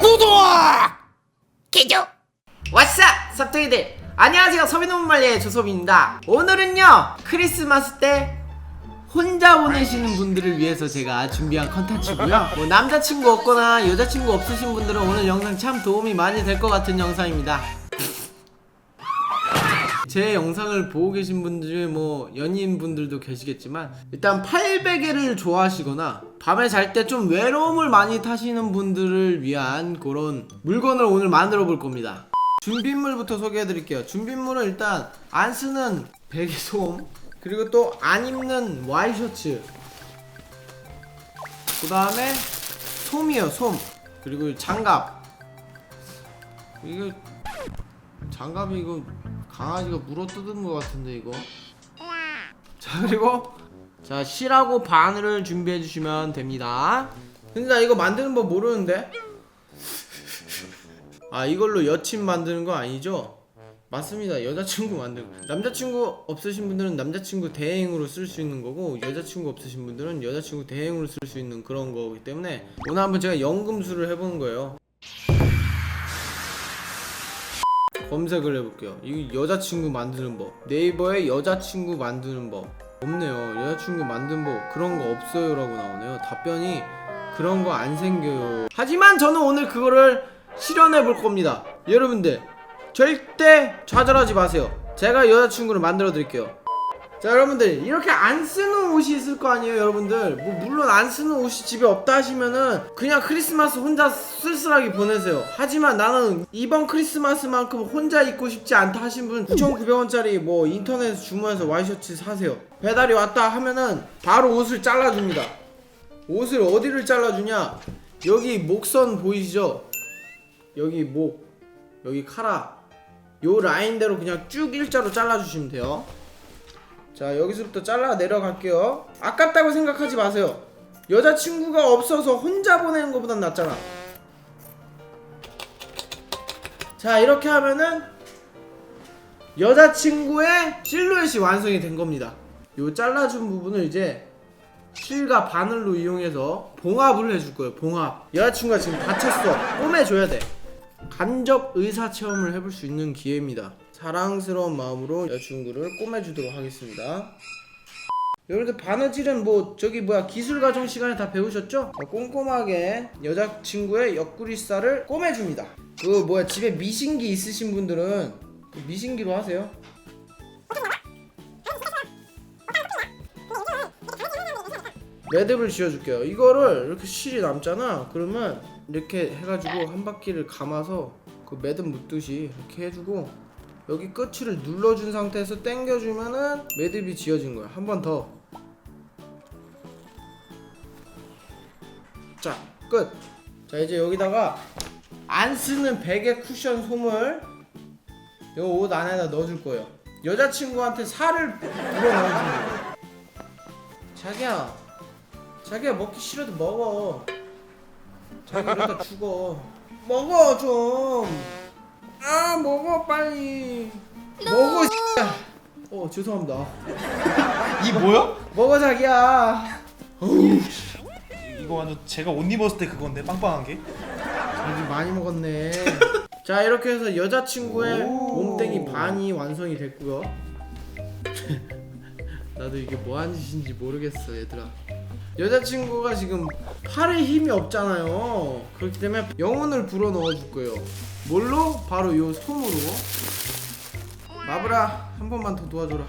구독! 개조 왓싸 섭둥이들? 안녕하세요 서비노문말리의 조섭입니다. 오늘은요 크리스마스 때 혼자 보내시는 분들을 위해서 제가 준비한 컨텐츠고요. 뭐 남자친구 없거나 여자친구 없으신 분들은 오늘 영상 참 도움이 많이 될 것 같은 영상입니다 제 영상을 보고 계신 분들 중에 뭐 연인분들도 계시겠지만 일단 800개를 좋아하시거나 밤에 잘 때 좀 외로움을 많이 타시는 분들을 위한 그런 물건을 오늘 만들어 볼 겁니다. 준비물부터 소개해 드릴게요. 준비물은 일단 안 쓰는 베개솜 그리고 또 안 입는 와이셔츠 그 다음에 솜이에요 솜. 그리고 장갑. 이거 장갑이 이거 강아지가 물어 뜯은 것 같은데 이거. 자 그리고 자 실하고 바늘을 준비해 주시면 됩니다. 근데 나 이거 만드는 법 모르는데? 아 이걸로 여친 만드는 거 아니죠? 맞습니다. 여자친구 만드는 거 남자친구 없으신 분들은 남자친구 대행으로 쓸 수 있는 거고 여자친구 없으신 분들은 여자친구 대행으로 쓸 수 있는 그런 거기 때문에 오늘 한번 제가 연금술을 해보는 거예요 검색을 해볼게요. 이거 여자친구 만드는 법. 네이버에 여자친구 만드는 법. 없네요. 여자친구 만드는 법 그런 거 없어요라고 나오네요. 답변이 그런 거 안 생겨요. 하지만 저는 오늘 그거를 실현해 볼 겁니다. 여러분들 절대 좌절하지 마세요. 제가 여자친구를 만들어 드릴게요. 자 여러분들 이렇게 안 쓰는 옷이 있을 거 아니에요 여러분들? 뭐 물론 안 쓰는 옷이 집에 없다 하시면은 그냥 크리스마스 혼자 쓸쓸하게 보내세요. 하지만 나는 이번 크리스마스만큼 혼자 입고 싶지 않다 하신 분 9,900원짜리 뭐 인터넷 주문해서 와이셔츠 사세요. 배달이 왔다 하면은 바로 옷을 잘라줍니다. 옷을 어디를 잘라주냐? 여기 목선 보이시죠? 여기 목 여기 카라. 요 라인대로 그냥 쭉 일자로 잘라주시면 돼요 자 여기서부터 잘라 내려갈게요. 아깝다고 생각하지 마세요. 여자친구가 없어서 혼자 보내는 것보단 낫잖아. 자 이렇게 하면은 여자친구의 실루엣이 완성이 된 겁니다. 요 잘라준 부분을 이제 실과 바늘로 이용해서 봉합을 해줄 거예요 봉합. 여자친구가 지금 다쳤어. 꼬매줘야 돼. 간접 의사 체험을 해볼 수 있는 기회입니다. 사랑스러운 마음으로 여자친구를 꼬매주도록 하겠습니다. 여러분들 바느질은 뭐 저기 뭐야 기술 과정 시간에 다 배우셨죠? 자, 꼼꼼하게 여자친구의 옆구리살을 꼬매줍니다. 그 뭐야 집에 미신기 있으신 분들은 그 미신기로 하세요. 매듭을 지어줄게요. 이거를 이렇게 실이 남잖아. 그러면 이렇게 해가지고 한 바퀴를 감아서 그 매듭 묶듯이 이렇게 해주고 여기 끝을 눌러준 상태에서 당겨주면은 매듭이 지어진 거야. 한 번 더. 자, 끝. 자, 이제 여기다가 안 쓰는 베개 쿠션 솜을 요옷 안에다 넣어줄 거예요. 여자친구한테 살을 불어 넣어주는 거예요. 자기야, 자기야 먹기 싫어도 먹어. 자기 이러다 죽어. 먹어 좀. 아 먹어 빨리. 먹어. X야. 어 죄송합니다. 이 뭐야? 먹어 자기야. 어우 이거 완전 제가 옷 입었을 때 그건데 빵빵한 게. 자기 많이 먹었네. 자 이렇게 해서 여자친구의 오. 몸뚱이 반이 완성이 됐고요. 나도 이게 뭐 하는 짓인지 모르겠어 얘들아. 여자친구가 지금 팔에 힘이 없잖아요. 그렇기 때문에 영혼을 불어 넣어 줄 거예요. 뭘로? 바로 요 솜으로. 마브라 한 번만 더 도와줘라.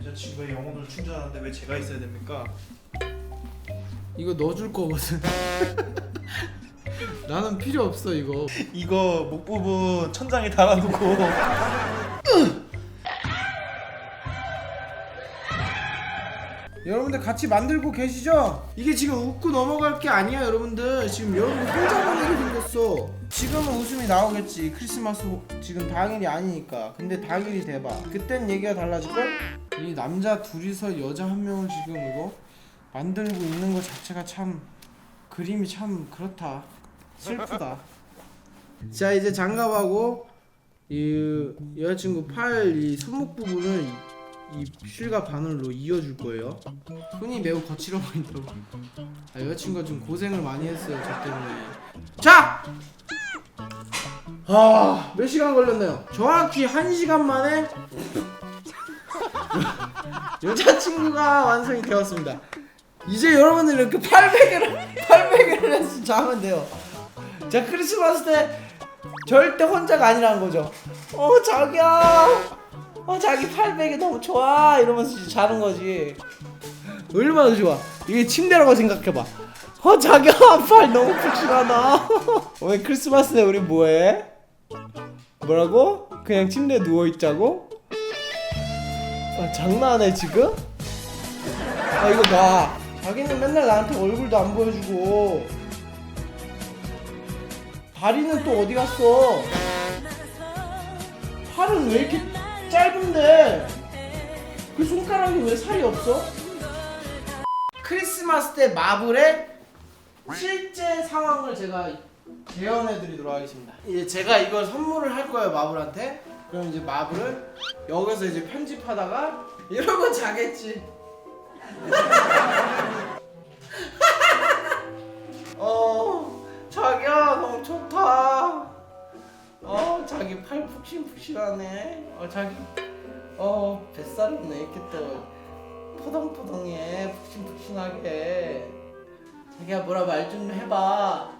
여자친구의 영혼을 충전하는데 왜 제가 있어야 됩니까? 이거 넣어줄 거거든. 나는 필요 없어 이거. 이거 목 부분 천장에 달아놓고 여러분들 같이 만들고 계시죠? 이게 지금 웃고 넘어갈 게 아니야 여러분들. 지금 여러분들 혼자 보내게 생겼어. 지금은 웃음이 나오겠지. 크리스마스 호- 지금 당일이 아니니까. 근데 당일이 돼봐. 그땐 얘기가 달라질걸? 이 남자 둘이서 여자 한 명을 지금 이거 만들고 있는 것 자체가 참 그림이 참 그렇다. 슬프다. 자 이제 장갑하고 이 여자친구 팔 이 손목 부분을 이 실과 바늘로 이어줄 거예요. 손이 매우 거칠어 보인다고. 아, 여자친구가 좀 고생을 많이 했어요, 저 때문에. 자, 아, 몇 시간 걸렸나요? 정확히 한 시간 만에 여자친구가 완성이 되었습니다. 이제 여러분들 이렇게 800개를 800개를 해서 자면 돼요. 자 크리스마스 때 절대 혼자가 아니라는 거죠. 어 자기야, 어 자기 800이 너무 좋아 이러면서 이제 자는 거지. 얼마나 좋아. 이게 침대라고 생각해봐. 어 자기야 팔 너무 푹신하다. 오늘 크리스마스 때 우리 뭐해? 뭐라고? 그냥 침대에 누워 있자고? 아, 장난해 지금? 아 이거 봐. 자기는 맨날 나한테 얼굴도 안 보여주고 다리는 또 어디 갔어? 팔은 왜 이렇게 짧은데? 그 손가락이 왜 살이 없어? 크리스마스 때 마블의 실제 상황을 제가 재현해 드리도록 하겠습니다. 이제 제가 이걸 선물을 할 거예요 마블한테. 그럼 이제 마블을 여기서 이제 편집하다가 이러고 자겠지. 자기 팔 푹신푹신하네. 어 자기 어 뱃살은 왜 이렇게 또 포동포동해 푹신푹신하게. 자기야 뭐라 말 좀 해봐.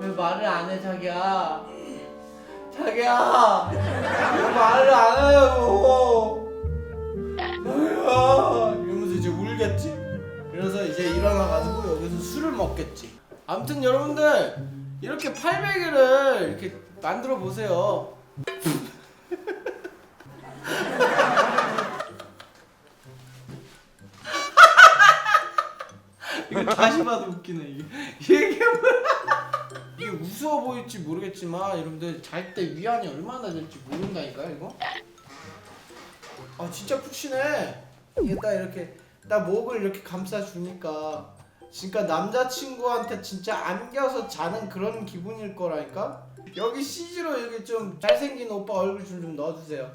왜 말을 안 해 자기야? 자기야 왜 말을 안 해요? 자기야 이러면서 이제 울겠지. 그래서 이제 일어나가지고 여기서 술을 먹겠지. 아무튼 여러분들 이렇게 800개를 이렇게 만들어 보세요. 이거 다시 봐도 웃기네 이게 이게 뭐야? 이게 우스워 보일지 모르겠지만 여러분들 잘 때 위안이 얼마나 될지 모른다니까 이거. 아 진짜 푹신해. 이게 딱 이렇게 딱 목을 이렇게 감싸 주니까 진짜 남자친구한테 진짜 안겨서 자는 그런 기분일 거라니까. 여기 CG로 여기 좀 잘생긴 오빠 얼굴 좀, 좀 넣어주세요.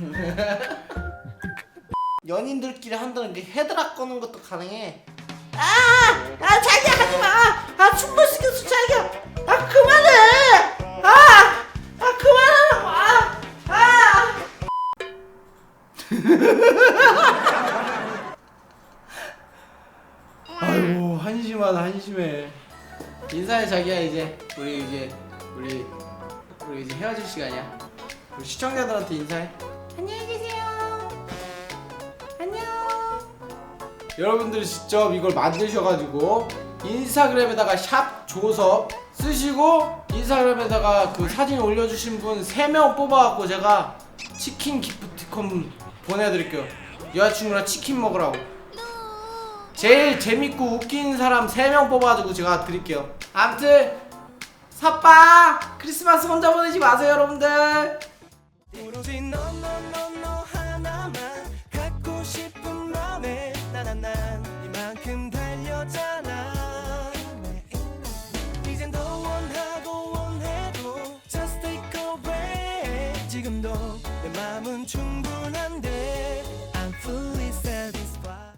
연인들끼리 한다는 게 헤드락 거는 것도 가능해. 아, 아 자기야 하지 마. 아 시켰어 자기야. 아 그만해. 아이고 한심하다 한심해. 인사해 자기야 이제 우리 이제 우리 우리 이제 헤어질 시간이야. 우리 시청자들한테 인사해. 안녕히 계세요. 안녕. 여러분들이 직접 이걸 만드셔가지고 인스타그램에다가 샵 조섭 쓰시고 인스타그램에다가 그 사진 올려주신 분 3명 뽑아갖고 제가 치킨 기프티콘 보내드릴게요. 여자친구랑 치킨 먹으라고. 제일 재밌고 웃긴 사람 3명 뽑아가지고 제가 드릴게요. 아무튼 사빠 크리스마스 혼자 보내지 마세요 여러분들.